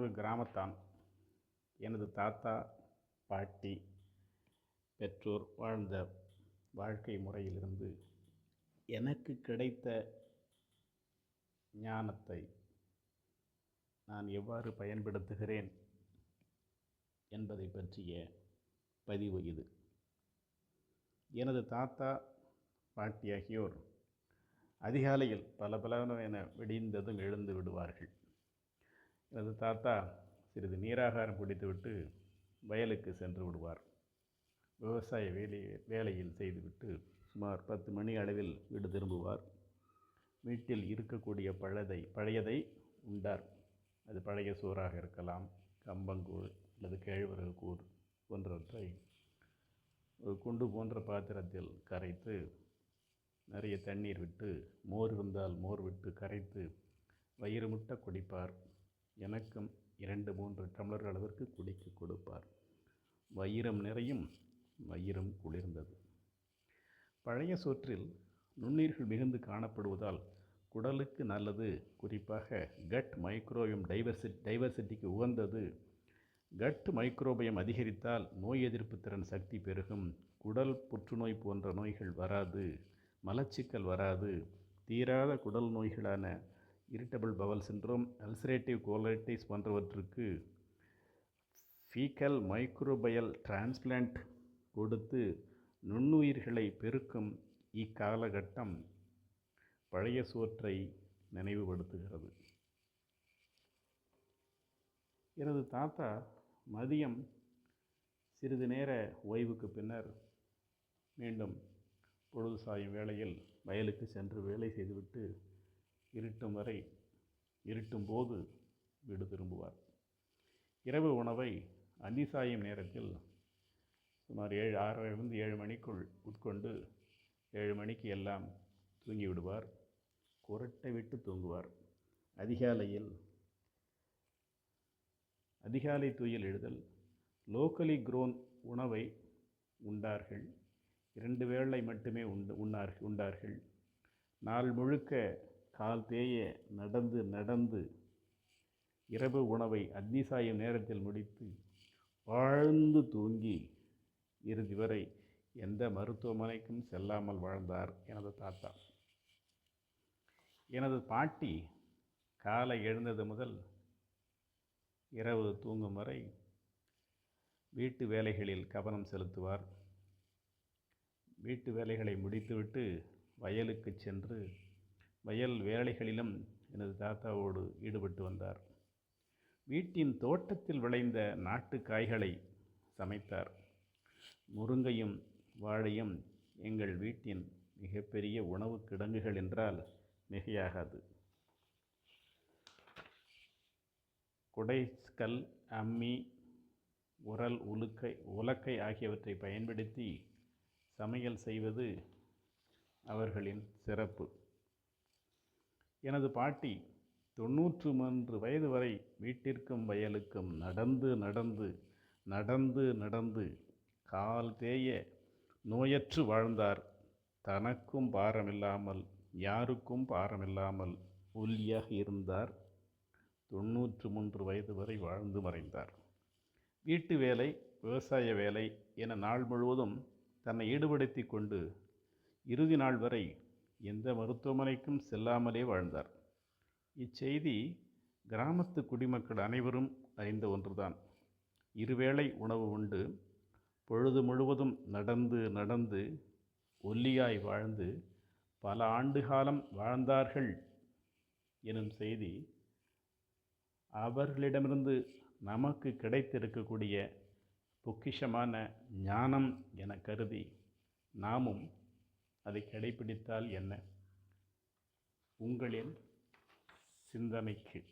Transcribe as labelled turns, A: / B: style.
A: ஒரு கிராமத்தான். எனது தாத்தா பாட்டி பெற்றோர் வாழ்ந்த வாழ்க்கை முறையிலிருந்து எனக்கு கிடைத்த ஞானத்தை நான் எவ்வாறு பயன்படுத்துகிறேன் என்பதை பற்றிய பதிவு இது. எனது தாத்தா பாட்டி ஆகியோர் அதிகாலையில் பல பலவென விடிந்ததும் எழுந்து விடுவார்கள். எனது தாத்தா சிறிது நீராகாரம் குடித்துவிட்டு வயலுக்கு சென்று விடுவார். விவசாய வேலை வேலையில் செய்துவிட்டு சுமார் பத்து மணி அளவில் வீடு திரும்புவார். வீட்டில் இருக்கக்கூடிய பழதை பழையதை உண்டார். அது பழைய சோறாக இருக்கலாம் கம்பங்கூழ் அல்லது கேழ்வரகு கூழ் போன்றவற்றை ஒரு குண்டு போன்ற பாத்திரத்தில் கரைத்து நிறைய தண்ணீர் விட்டு மோர் இருந்தால் மோர் விட்டு கரைத்து வயிறு முட்டை குடிப்பார். எனக்கும் இரண்டு மூன்று டம்ளர் அளவிற்கு குடிக்க கொடுப்பார். வயிறம் நிறையும் வயிறம் குளிர்ந்தது. பழைய சோற்றில் நுண்ணீர்கள் மிகுந்து காணப்படுவதால் குடலுக்கு நல்லது. குறிப்பாக கட் மைக்ரோபியம் டைவர்சி டைவர்சிட்டிக்கு உகந்தது. கட் மைக்ரோபயம் அதிகரித்தால் நோய் எதிர்ப்பு திறன் சக்தி பெருகும். குடல் புற்றுநோய் போன்ற நோய்கள் வராது. மலச்சிக்கல் வராது. தீராத குடல் நோய்களான irritable bowel syndrome ulcerative colitis போன்றவற்றுக்கு ஃபீக்கல் மைக்ரோபயல் டிரான்ஸ்பிளான்ட் கொடுத்து நுண்ணுயிர்களை பெருக்கும் இக்காலகட்டம் பழைய சோற்றை நினைவுபடுத்துகிறது. எனது தாத்தா மதியம் சிறிது நேர ஓய்வுக்கு பின்னர் மீண்டும் பொழுது சாயும் வேளையில் வயலுக்கு சென்று வேலை செய்துவிட்டு இருட்டும் வரை இருட்டும் போது வீடு திரும்புவார். இரவு உணவை அந்திசாயும் நேரத்தில் சுமார் ஏழு ஆறிலிருந்து ஏழு மணிக்குள் உட்கொண்டு ஏழு மணிக்கு எல்லாம் தூங்கி விடுவார் குரட்டை விட்டு தூங்குவார். அதிகாலையில் அதிகாலை தூயில் எழுதல் லோக்கலி க்ரோன் உணவை உண்டார்கள். இரண்டு வேளை மட்டுமே உண்டு உண்ணார் உண்டார்கள். நாள் முழுக்க கால் தேய நடந்து நடந்து இரவு உணவை அக்னிசாயும் நேரத்தில் முடித்து வாழ்ந்து தூங்கி இறுதி வரை எந்த மருத்துவமனைக்கும் செல்லாமல் வாழ்ந்தார் எனது தாத்தா. எனது பாட்டி காலை எழுந்தது முதல் இரவு தூங்கும் வரை வீட்டு வேலைகளில் கவனம் செலுத்துவார். வீட்டு வேலைகளை முடித்துவிட்டு வயலுக்கு சென்று வயல் வேலைகளிலும் எனது தாத்தாவோடு ஈடுபட்டு வந்தார். வீட்டின் தோட்டத்தில் விளைந்த நாட்டு காய்களை சமைத்தார். முருங்கையும் வாழையும் எங்கள் வீட்டின் மிகப்பெரிய உணவு கிடங்குகள் என்றால் மிகையாகாது. குடைஸ்கல் அம்மி உரல் உலுக்கை உலக்கை ஆகியவற்றை பயன்படுத்தி சமையல் செய்வது அவர்களின் சிறப்பு. எனது பாட்டி தொண்ணூற்று மூன்று வயது வரை வீட்டிற்கும் வயலுக்கும் நடந்து நடந்து நடந்து நடந்து கால் தேய நோயற்று வாழ்ந்தார். தனக்கும் பாரமில்லாமல் யாருக்கும் பாரமில்லாமல் ஒல்லியாக இருந்தார். தொண்ணூற்று மூன்று வயது வரை வாழ்ந்து மறைந்தார். வீட்டு வேலை விவசாய வேலை என நாள் முழுவதும் தன்னை ஈடுபடுத்தி கொண்டு இறுதி நாள் வரை எந்த மருத்துவமனைக்கும் செல்லாமலே வாழ்ந்தார். இச்செய்தி கிராமத்து குடிமக்கள் அனைவரும் அறிந்த ஒன்றுதான். இருவேளை உணவு உண்டு பொழுது முழுவதும் நடந்து நடந்து ஒல்லியாய் வாழ்ந்து பல ஆண்டு காலம் வாழ்ந்தார்கள் எனும் செய்தி அவர்களிடமிருந்து நமக்கு கிடைத்திருக்கக்கூடிய பொக்கிஷமான ஞானம் என கருதி நாமும் அதை கடைபிடித்தால் என்ன? உங்களின் சிந்தனைக்கு.